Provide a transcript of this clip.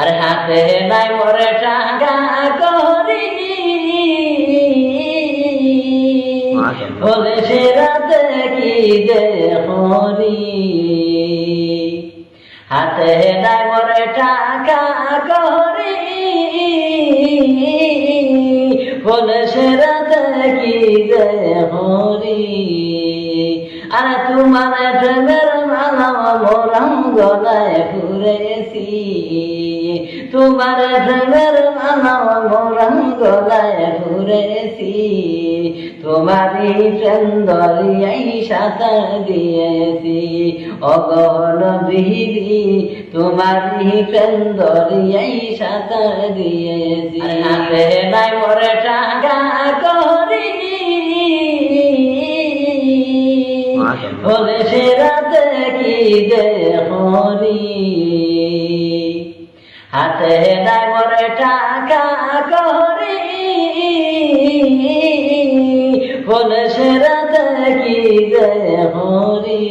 আর হাতে নাই মরে টাকা করি। বলে সে রাতে কি হরি হাতে নাই মরে টাকা করি। বলে সে রাতে কি হরি আর তোমার প্রেমের মালা মোরম গলায় ঘুরেছি তোমার প্রেমের মালা মোরম গলায় ঘুরেছি তোমারই চন্দরিয়াই সাঁতার দিয়েছি। অগহন বিহি তোমারই চন্দরিয়াই সাঁতার দিয়েছি। হাতে নাই মরে বলে সে রাতে কি হরি হাতে মরে টাকা করি? বলে সে রাতে কি হরি